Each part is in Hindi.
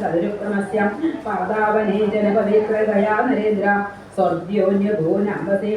സദരുക്രമസ്യം പാതാവനേ ജനപവിത്രതയാ നരേന്ദ്ര. സ്വർഗ്യോന്യഭൂനമ്പസേ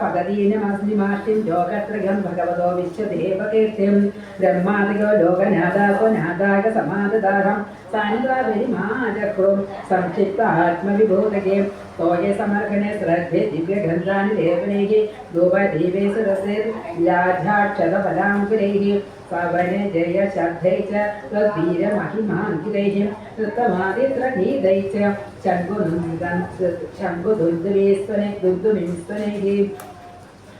പദതീനമസ്ലിമാഷ്ടിം ലോകത്രയം ഭഗവതോ വിശ്വദേവകീർത്തിം. ബ്രഹ്മാദികോ ലോകനാഥാകോ നാഥാക ಸಾಂಗಾಭಿಮಾಜಕೃ ಸಂಕ್ಷಿಪ್ತ ಆತ್ಮವಿಭೂತಗೆ ತೋಗೆ ಸಮರ್ಗಣೆ ಶ್ರದ್ಧೆ ದಿವ್ಯಗಂಧಾನಿ ದೇವನೈः ಧೂಪದೀಪೇ ಸದಸ್ಯರ್ಯಾಧ್ಯಾಕ್ಷತ ಪದಾಂಕುರैः सवने जय शब्दै च तद्वीर महिमाङ्कितैः कृतमादित्रगीतै च शङ्कुनुन्दन् शङ्कुदुर्दुवीस्तने दुर्दुमिंस्तनैः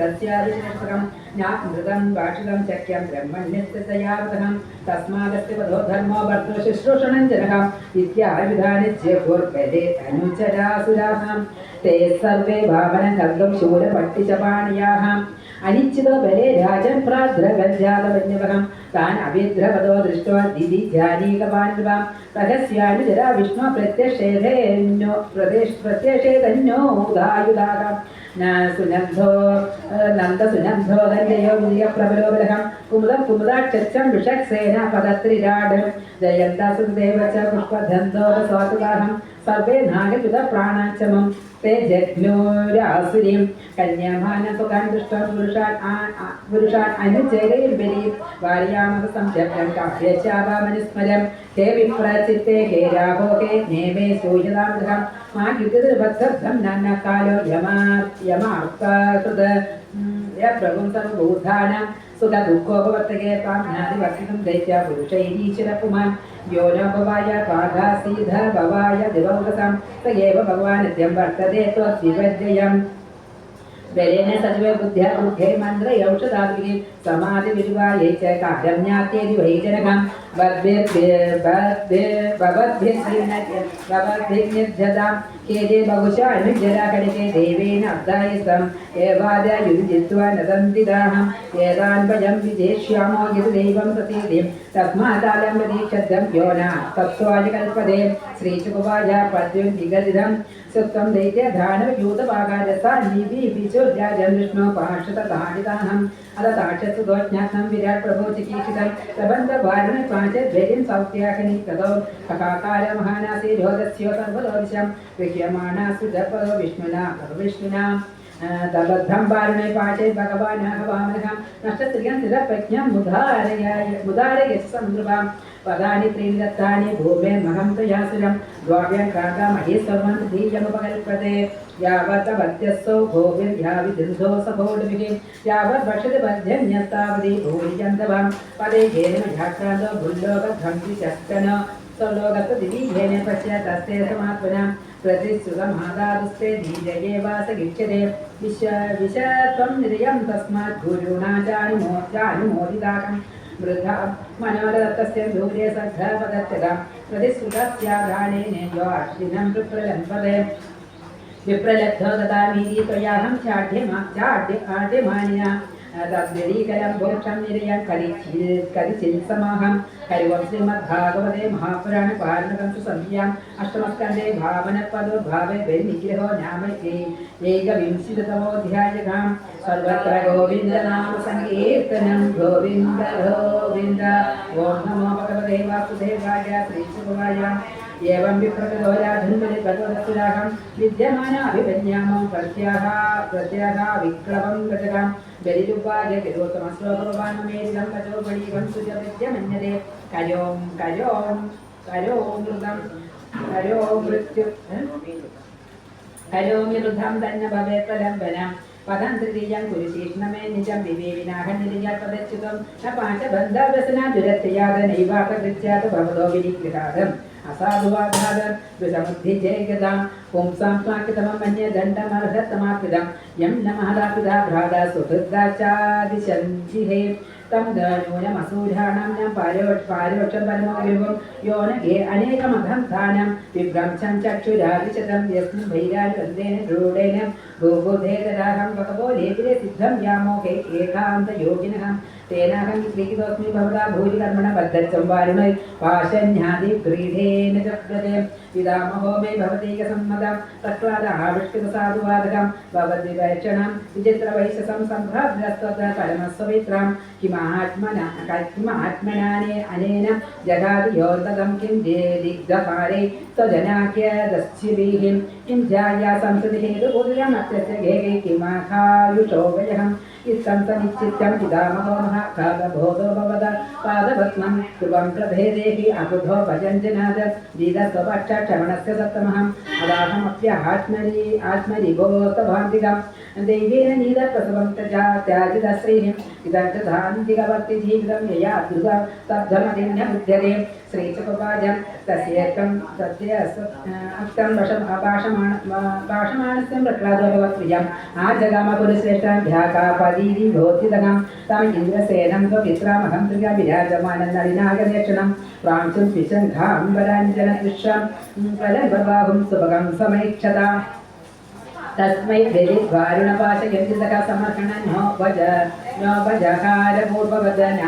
ദീക്ഷിതസ്യാദിശേഷകം ജ്ഞാമൃതം ഭാഷിതം ചക്യം ബ്രഹ്മണ്യസ്തയാവതനം തസ്മാദസ്യ പദോ ധർമ്മോ ഭർത്തൃ ശുശ്രൂഷണം ജനകം ഇത്യാവിധാനിച്യ ഭൂർബലേ അനുചരാസുരാഹം ते सर्वे भावनं कर्तुं शूलपट्टिचपाणियाः अनिश्चितो बले राजन् प्राद्रगञ्जालवन्यवहं तान् अभिद्रवदो दृष्ट्वा दिदि जानीकपाण्डवां रहस्यानुजरा विष्णु प्रत्यक्षेधेन्यो प्रदेश प्रत्यक्षेधन्यो उदायुधाः സുനബ്ധോ നന്ദസുനബ്ധോ തന്റെയോ മുതിയ പ്രബലോപലഹം. കുമുദ കുമുദാക്ഷം വിഷക്സേന പദത്രിരാട് ജയന്തസുദേവ സുദേവ പുഷ്പധന്തോപസ്വാസുദാഹം സർവേ നാഗപിത പ്രാണാച്ചമം. തേ ജഗ്നോരാസുരീം കന്യാമാന സ്വകാൻ ദുഷ്ട പുരുഷാൻ പുരുഷാൻ അനുചേരയിൽ ബലിയും വാര്യാമക സംരംഭം കാഭ്യശാപാമനുസ്മരം ഹേ വിപ്രചിത്തെ ഹേ രാഘോ ഹേ നേമേ സൂര്യതാമൃഹം മാ യുഗതിർഭത്സബ്ദം നാനാകാലോ യമാ യമാർത്താകൃത പ്രഭും സർവഭൂതാനം. സുഖ ദുഃഖോപവർത്തകേ താം ജ്ഞാതി വർത്തിതും ദൈത്യ പുരുഷൈരീശ്വരപുമാൻ यो न भवाय पाघासीधर भवाय दिवङ्गसं स एव भगवान् नित्यं वर्तते त्वद्विवद्ययम् दरेण सत्वे बुद्ध्या बुद्धे मन्द्रयौषधाभिः समाधिविरिवायै च कार्यं ज्ञात्येति वैजनकम् भवद्भिर्निर्जतां केजे बहुशानुजराकटिके देवेन अब्दायसं एवादयुञ्जित्वा न सन्दिदाहं वेदान् वयं विजेष्यामो यद्दैवं प्रसीदिं तस्मातालं प्रतीक्षद्धं यो न तत्त्वाय कल्पते श्रीशुकुवाय पद्यं विगदिदं सत्त्वं दैत्य धानवयूतपाकारसा निबिबिचो राजं विष्णो पार्षतधानिदाहम् अलदाक्षसुदोज्ञातं विराट् प्रभोचिकीक्षितं प्रबन्धभारण पाञ्चे द्वैरिं सौत्याखिनि ततो ककाकार महानासि रोदस्यो सर्वलोदिशं विह्यमाणासु दर्पदो विष्णुना परविष्णुना दलद्धं वारुणे पाशे भगवान् हवामनः नष्टस्त्रियं स्थिरप्रज्ञं मुदारय मुदारयस्सन्दृभाम् पदानि त्रिन्दत्तानि भूमे महं तयासुरं द्वाव्यङ्कान्तमहे सर्वं धीयमुपकल्पते यावत्तवत्यसौ भोगिर्याविधिन्धो सभोडभिः यावद्भक्षति बध्यन्यस्तावधि भूरिचन्दवं पदे घेनमझाक्रान्तो भुल्लोकध्वंसि चष्टन सौलोकत्वदिवीहेन पश्य तस्ते समात्मना। प्रतिश्रुतमादादुस्ते धीरये वास गिच्छते विश विषत्वं निरयं तस्मात् गुरुणा चानुमो चानुमोदिताकम् वृद्धां मनोरथस्य दूरे सद्धपदत्यतां प्रतिस्फुटस्याधानेन यो अश्विनं विप्रलम्बरे विप्रलब्धो ददामीति त्वयाहं चाढ्यमा चाढ्य आढ्यमानिना तद्व्यतीकरं भोक्षं निरयं कलिचित् कलिचित् समाहं हरिवं श्रीमद्भागवते महापुराणे पारणकंसु सन्ध्याम् अष्टमस्कन्दे भावनपदो भावे वैनिग्रहो नामैके एकविंशतितमोऽध्यायगां सर्वत्र गोविन्दनामसङ्कीर्तनं गोविन्द गोविन्द ॐ नमो भगवते वासुदेवाय श्रीशिवाय സങ്കീർത്തനം ഗോവിന്ദ ഗോവിന്ദ ഓം നമോ ഭഗവതേ വാസുദേവായ ശ്രീശുഭവായ एवं विप्रकृतो राधन्वने भगवत्सुराहं विद्यमानाभिपन्यामो प्रत्याह प्रत्याह विक्लवं गजगां बलिरुपाय गिरोतमश्लोकभवान्मेदिलं कचोपणीवं सुजविद्यमन्यते कयों कयों करो मृदं करो मृत्यु करोमि തന്നെ ഭവേത്വലംബനം പദം തൃതീയം കുരുശീഷ്ണമേ നിജം വിവേവിനാഹനിരിയാൽ പദച്യുതം ന പാചബന്ധവ്യസന ദുരത്യാത നൈവാകൃത്യാത ഭവതോ വിനിഗ്രഹാദം అసాధువాధారం విసమద్ధి జయగదాం పుంసాం స్వాకితమం మన్య దండమర్హతమాపిదం యం నమహరాపిదా భ్రాదా సుహృద్రాచాదిశంధిహే తం న్యూనమసూఢాణం నం పారివక్ష పారివక్షం పరమోయోగం యో నగే అనేకమగ్రంథానం విభ్రంశం చక్షురాలిచతం యస్మిన్ భైరాలిబంధేన రూఢేన భూభూధేతరాహం వకపో లేఖిరే సిద్ధం యామోహే ఏకాంతయోగినహం तेनाहं क्रीडोऽस्मि भवता भूरिकर्मण बद्धं वारुणै पाशन्यादिव्रीढेन चक्रते पितामहो मे भवतीकसम्मतं तत्त्वाद आविष्कृतसाधुवादकं भवद्विवेक्षणं विचित्रवैशसं सम्भ्राव्यस्तत्र परमस्वमित्रां किमात्मना किमात्मनाने अनेन जगादि किं दिग्धपारे स्वजनाख्यदस्युभिः। किं ध्याया संस्कृतिहेतुपुर्यमत्यस्य घेगे किमाखायुषो इत्थं सनिश्चित्यं पितामहो महाकागबोधो भवद पादपद्मं ध्रुवं प्रभेदेहि अकुधो भजञ्जनाद जीदस्वपक्षक्षमणस्य सप्तमहम् अदाहमप्यात्मनि आत्मरिभोस्तभान्तिकं दैवेन नीदप्रसवं त्यजा त्याजितश्रीः इदं च धान्तिकवर्तिजीवितं यया द्रुത स्तब्धमदिन्यबुध्यते श्रीचुपपाजं तस्येकं तस्य अक्तं वशम् अपाशमाण पाशमानस्य प्रह्लादोभवत्प्रियम् आजगामपुरुश्रेष्ठां ध्याकापदीति भोत्तितकं സ്വാധീതിലോധിതനാം തം ഇന്ദ്രസേനം ത്വമിത്രാമഹം പ്രിയ വിരാജമാനം നളിനാഗവേഷണം പ്രാംശും വിശംഘാംബരാഞ്ജന വിഷം പ്രലംബബാഹും സുഭകം സമൈക്ഷത. തസ്മൈ ബലിദ്വാരുണപാശയന്തിതക സമർഹണോ വജ നോപജഹാരപൂർവവദന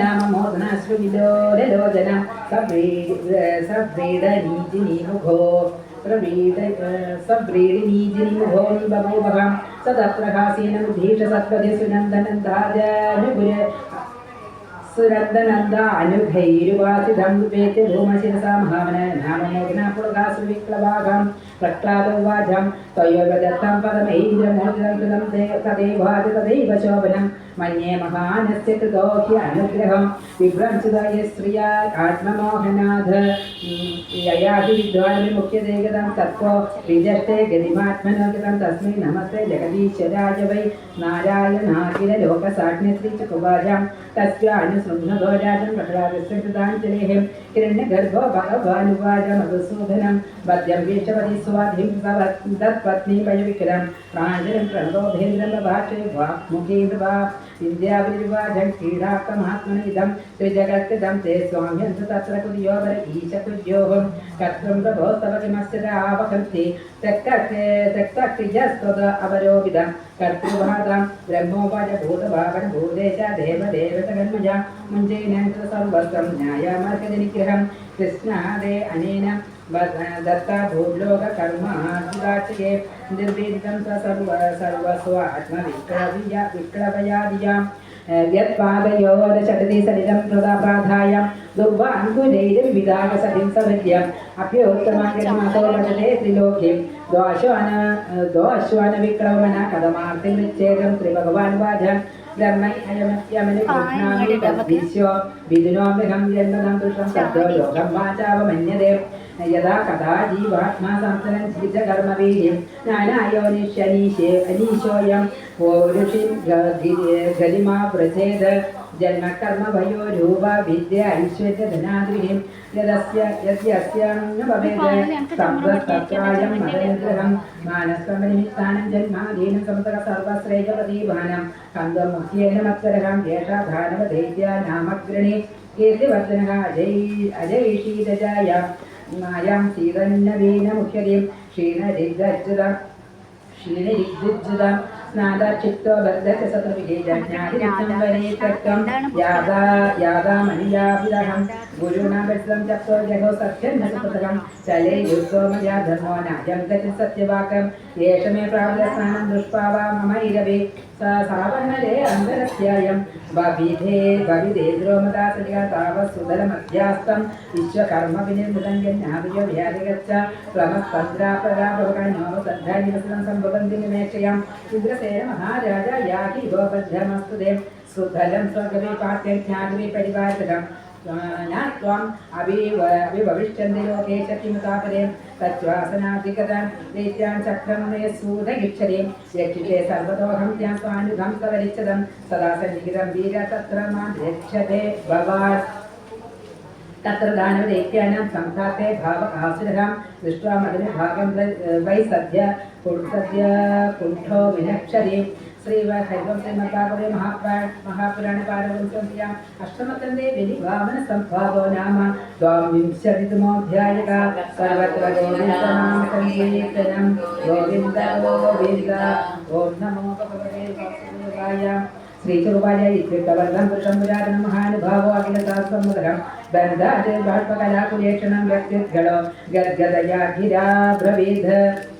നാമമോദനാശ്രുവിലോലോചന സബ്രീഡ നീതി നീമുഖോ प्रवेदक सव्रेडिनीजिनिभोनि बभौ भवां सदप्रहासीनं धीशसत्पदिसुनन्दनन्दाजानुपुर सुरन्दनन्दानुभैरुवासिधं वेत्य भूमशिरसा महामननामोघ्नापुरगासुविक्लवाघं प्रक्लादौ वाजं त्वयोगदत्तं पदमैन्द्रमोदितं कृतं तदेवादितदैव शोभनम् मन्ये महानस्य कृतो हि अनुग्रहं। विभ्रंसुदाय श्रिया आत्ममोहनाथ। ययाति विद्वान्मुख्यदेगतां तत्त्वो। विजष्टे गतिमात्मनोगितं तस्मै नमस्ते जगदीशराज वै नारायणाखिल लोकसाज्ञत्री च कुवाजां तस्य अनुसृह्णघोजाजं प्रकराजस्य कृताञ्जलेः। किरण्यगर्भो भगवानुवाच मधुसूदनं पद्यं वीक्षवति स्वाधिं तत्पत्नीपयविकिरं प्राञ्जलं प्रणोभेन्द्रं भाषे वा। विद्याविर्वाजं क्रीडाकमात्मनिदं त्रिजगत्कृतं ते स्वाम्यन्त तत्र ईशकुर्योः कर्तुं प्रभोस्तव किमस्य आवहन्ति भूतभावन भूदेश देवदेवतगन्मजा मुञ्जेन सर्वस्वं कृष्णादे अनेन दत्ता भूलोककर्माचिदाचये निर्वेदितं स सर्व सर्वस्व आत्मविक्लवया विक्लवयादियाँ यत्पादयोरचटति सलिलं तदा प्राधाय दुर्वाङ्कुरैर्विदागसतिं सभृत्यम्। अप्योत्तमाग्रमासो वदते त्रिलोकीं। द्वाश्वान द्वाश्वानविक्रमण कदमार्तिमृच्छेदं त्रिभगवान् वाच ब्रह्मै अयमस्यमनि कृष्णामि तद्विश्व। विदुनोम्यहं जन्मनं दुष्टं शब्दो लोकं वाचावमन्यते। യഥാ കഥാ ജീവാത്മാ സംസനം ചികിത്സ കർമ്മവീര്യം അനീശോയം. പൗരുഷി ഗലിമാ പ്രചേത്. ജന്മകർമ്മഭയോ രൂപ വിദ്യ ഐശ്വര്യ ധനാദ്രിഹിം യസ്യാസ്യാനുഭവേദ്രായം മതനുഗ്രഹം മായാം ശീതന്നവീനമുഖ്യതയും ക്ഷീണരിദ്ദുതം ക്ഷീണരിദ്ദുതം സ്നാതാക്ഷിപ്തോ ബദ്ധകസത്രവിജയജ്ഞാതിരക്തം യാതാ യാതാമനിയാഭിലഹം ഗുരുണാഭം ചപ്തോ ജഗോ സത്യം നസപതകം ചലേ യുദ്ധോമയാ ധർമ്മോ നാജം ഗതി സത്യവാക്കം. യേഷമേ പ്രാപ്തസ്ഥാനം ദുഷ്പാവാ മമ ഇരവേ. एष मे प्राप्तस्नानं दृष्ट्वा वा मम इरवे स सावनरे अन्तरस्यायं बविधे बविधे द्रोमदा सलिया तावत् सुदरमध्यास्तं विश्वकर्म विनिर्मितं यज्ञाभियो व्याधिगच्छ प्लमस्तन्द्रापराभवकान्यो सद्धानिवसनं सम्भवन्ति निमेक्षयाम् इन्द्रसेन महाराजा याहि गोबद्धमस्तु ते सुधलं स्वगवे पाठ्यज्ञागवे परिपालकम् न अभिव अभिभविष्यन्ति लोके शक्तिमुतापरे तच्वासनाधिगतां दैत्यान् चक्रमनय सूदगिच्छति यक्षिते सर्वतोऽहं त्यां स्वानुगं सवरिच्छदं सदा सन्निहितं वीर तत्र माँ रक्षते भवात् तत्र दानवदैत्यानां संघाते भावकासुरः दृष्ट्वा मदनुभागं वै सद्य सद्य कुण्ठो विनक्षति। ശ്രീവ ഹരിവം ശ്രീമദ്ഭാഗവതേ മഹാപ്രാ മഹാപുരാണപാരവംശോധ്യാം അഷ്ടമത്തന്റെ വിനിവാമന സംവാദോ നാമ ദ്വാവിംശതിതമോധ്യായക സർവത്രഗോണാം സങ്കീർത്തനം ഗോവിന്ദ ഗോവിന്ദ ഓം നമോ ഭഗവതേ വാസുദേവായ ശ്രീചുറുപാലയ ഇത്യുക്തവർഗം പുരുഷംപുരാതന മഹാനുഭാവോ അഖിലസാസ്വമുഖം ബന്ധാത് ബാഷ്പകലാകുലേക്ഷണം വ്യക്തിഗളോ ഗദ്ഗതയാ ഗിരാ ബ്രവീധ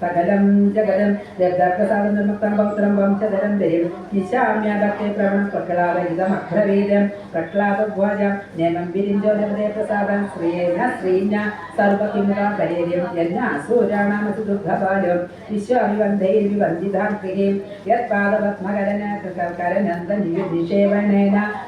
സകലം ജഗലം രബ്ദാപ്രസാദം നിർമ്മക്തം പൗത്രം വംശധരം ദേവ് നിശാമ്യാദത്തെ പ്രവണം പ്രക്ലാദയുധമക്രവീരം പ്രക്ലാദധ്വജം നേമം വിരിഞ്ചോ ഹൃദയ പ്രസാദം. ശ്രീയേന ശ്രീന സർവകിമുഖം പരേര്യം. എന്നാസൂരാണാമസു ദുർഗപാലം വിശ്വാഭിവന്ധയിൽ വിവന്ദിതാം ക്രിയയും യത്പാദപത്മകരന കരനന്ദ നിഷേവണേന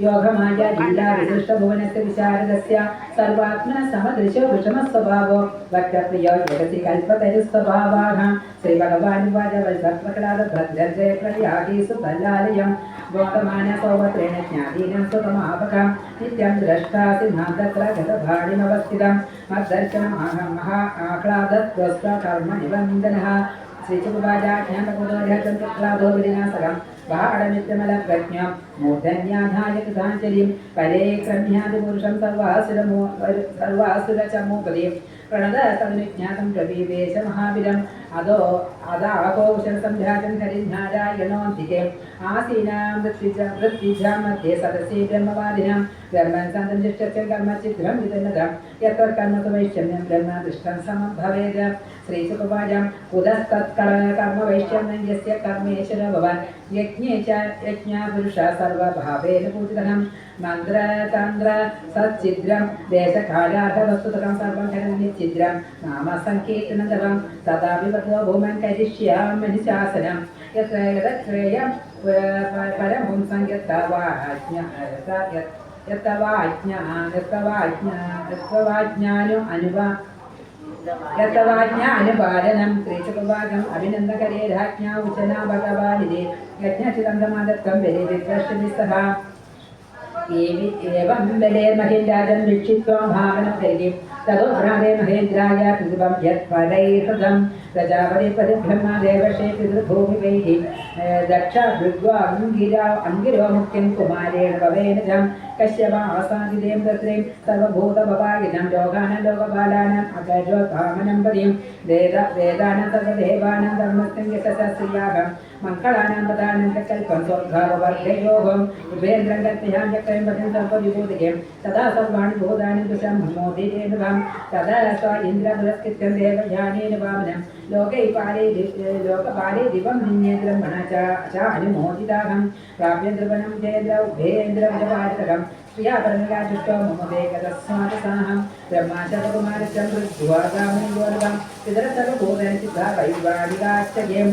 योगमाया लीला विशिष्टभुवनस्य विशारदस्य सर्वात्मनः समदृशो विषमस्वभावो वक्तप्रियो जगति कल्पतरुस्वभावाः। श्रीभगवानुवाच वैभक्तकलादभद्रजय प्रयागीषु फलालयं गोतमान सौवत्रेण ज्ञानीनं सुतमापकं। नित्यं द्रष्टासि माँ तत्र गतभाणिमवस्थितं। मद्दर्शनमहं महा आह्लादत्वस्व कर्म निबन्धनः श्रीचकुवाजा ज्ञानकुलोर्हतं तत्लाभो विना सकम् गाढनित्यमलप्रज्ञ मूर्धन्याधाय कृताञ्जलिं परेक्रम्यादिपुरुषं सर्वासुरमो सर्वासुरचमोपदे പ്രണതസംവിജ്ഞാതം രവിവേശമഹാബിരം അതോ അതാഹോഷസംഘാതം ഹരിനാരായണോന്തികെ ആസീനാം വൃത്തിജ വൃത്തിജാ മധ്യേ സദസ്യേ ബ്രഹ്മവാദിനാം. ധർമ്മസാന്തം ദുഷ്ടസ്യ കർമ്മചിദ്രം വിതന്നതം യത്ര കർമ്മസമൈഷമ്യം ബ്രഹ്മദുഷ്ടം സമം ഭവേത് ശ്രീസുഖവാചം കുതസ്തത്കർ കർമ്മവൈഷമ്യം യസ്യ കർമ്മേശ്വര ഭവാൻ യജ്ഞേ ച യജ്ഞാപുരുഷ സർവഭാവേന പൂജിതനം. മന്ത്രതന്ത്ര സച്ചിദ്രം ദേശകാലാഥവസ്തുതകം സർവം ഖനനിച്ചിദ്രം നാമസങ്കീർത്തനം സദാവിപദോ ഭൂമൻ കരിഷ്യാമനുശാസനം യത്രേയം പരംഹുംസം യത്തവാജ്ഞാനും അനുവാ യത്തവാജ്ഞ അനുപാലനം ത്രിചുവാചം അഭിനന്ദകരേ രാജ്ഞ ഉചന ഭഗവാനിരെ യജ്ഞചിതന്തമാദത്തം വരെ വിദ്രഷ്ട देवी एवं बले महेन्द्राजं विक्षित्वं भावनं देवीं तदोभ्रादे महेन्द्राय पितृवं यत्पदैहृतं प्रजापतिपरिब्रह्मा देवशे पितृभूमिवैः दक्षा भृग्वा अङ्गिरा अङ्गिरो मुक्तिं कुमारेण भवेन च कश्यपासादिदें तत्रीं सर्वभूतभवागिनं लोकानां लोकपालानाम् अकजोत्थामनं पदिं वेद वेदानां सर्वदेवानां धर्मस्तं यशस्यागम् मङ्गलानां पदानां कल्पं स्वर्गाववर्गयोः उभयन्द्रं गत्यं चक्रं सर्वविभूतिके तदा सर्वाणि भूतानि विषम्भमोदितेन वां तदा स्व इन्द्रपुरस्कृत्यं देवयानेन वामनं। लोकै लोकपाले दिवं निन्येन्द्रं च च अनुमोदिताहं प्राप्यन्द्रवनं चेन्द्र उभयेन्द्रविजपारितकं प्रियापरङ्गादृष्टो मम वेगतस्मात् साहं ब्रह्माचकुमारचन्द्रद्वादामुनिगोरवं पितरसर्वभूतनिसिद्धा वैवानिकाश्चयम्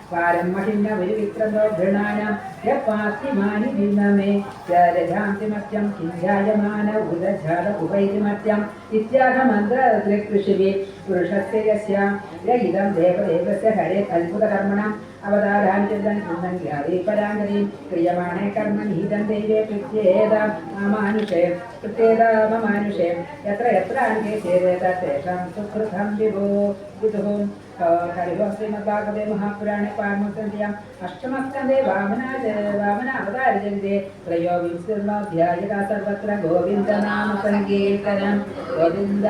സംസ്ഥിരേ സർവമേതന്മയാഖ്യാതം ഭവതപുരനന്ദനം ഒരു ക്രമസജരിതം ശ്രോതൃണ്യാം അധമോചനം പാരം മഹിന്ന ഒരു വിക്രമോ ഗൃണാനം യപ്പാസ്തിമാനി ഭിന്നമേ രജാന്തിമത്യം കിഞ്ചായമാന ഉദജാത ഉപൈതിമത്യം ഇത്യാഹമന്ത്രകൃഷിവി പുരുഷസ്യ യസ്യ ഇതം ദേവദേവസ്യ ഹരേ അത്ഭുതകർമ്മണം അവതാരാഞ്ചരി പരാങ്കരി ക്രിയമാണേ കർമ്മ നിഹിതം ദൈവേ കൃത്യേത മാനുഷേ കൃത്യേത മാനുഷേ എത്ര എത്ര അങ്കേ ചേരേത തേഷാം സുകൃതം വിഭോ വിദുഃ हरिः श्रीमद्भागवते महापुराणे पारमसंध्याम् अष्टमस्कन्दे वामना वामनावतारजन्ते त्रयोविंशतिर्माध्यायिका सर्वत्र गोविन्दनामसङ्कीर्तनं गोविन्द